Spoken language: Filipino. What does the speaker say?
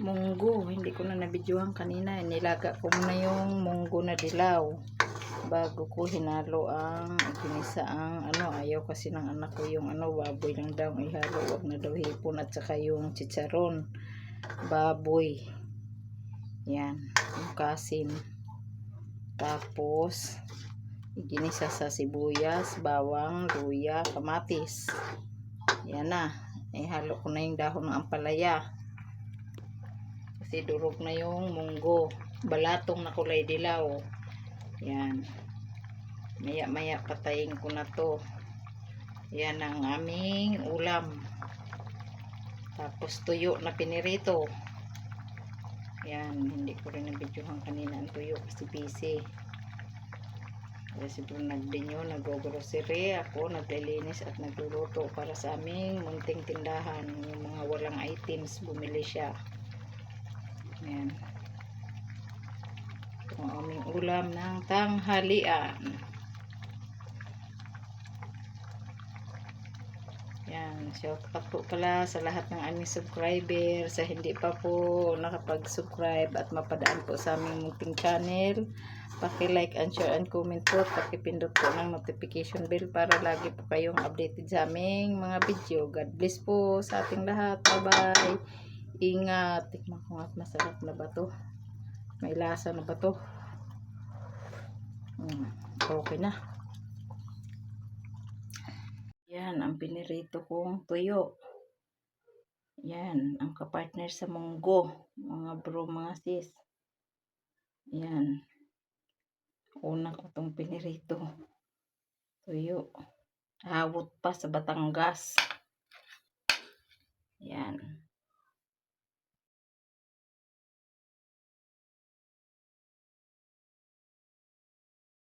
munggo. Hindi ko na nabidyohan kanina. Nilaga ko muna yung munggo na dilaw. Bago ko hinalo ang ginisa ang ano. Ayaw kasi ng anak ko yung ano baboy lang daw ihalo. Huwag na daw hipon at saka yung chicharon. Baboy. Yan. Yung kasim. Tapos, ginisa sa sibuyas, bawang, luya, kamatis. Yan na. Ihalo ko na yung dahon ng ampalaya. Kasi durog na yung munggo. Balatong na kulay dilaw. Yan. Maya maya patayin ko na to. Yan ang aming ulam. Tapos tuyo na pinirito. Yan. Hindi ko rin nabidyohan kanina ang tuyo kasi busy. Kasi po nagdinyo, nag-grocery ako, naglilinis at nagluluto para sa aming munting tindahan. Yung mga walang items, bumili siya. Ayan. Ito ang aming ulam ng tanghalian. Yan, shout out pala sa lahat ng aming subscriber, sa hindi pa po nakapag-subscribe at mapadaan po sa aming munting channel. Paki-like and share and comment po, paki-pindot po ng notification bell para lagi po kayong updated sa aming mga video. God bless po sa ating lahat. Bye-bye. Ingat. Tikman ko nga at masarap na ba to? May lasa na ba to? Hmm, okay na. Yan ang pinirito kong tuyo. Yan ang kapartner sa munggo, mga bro, mga sis. Yan. Una ko tong pinirito. Tuyo. Hawot pa sa Batangas. Yan.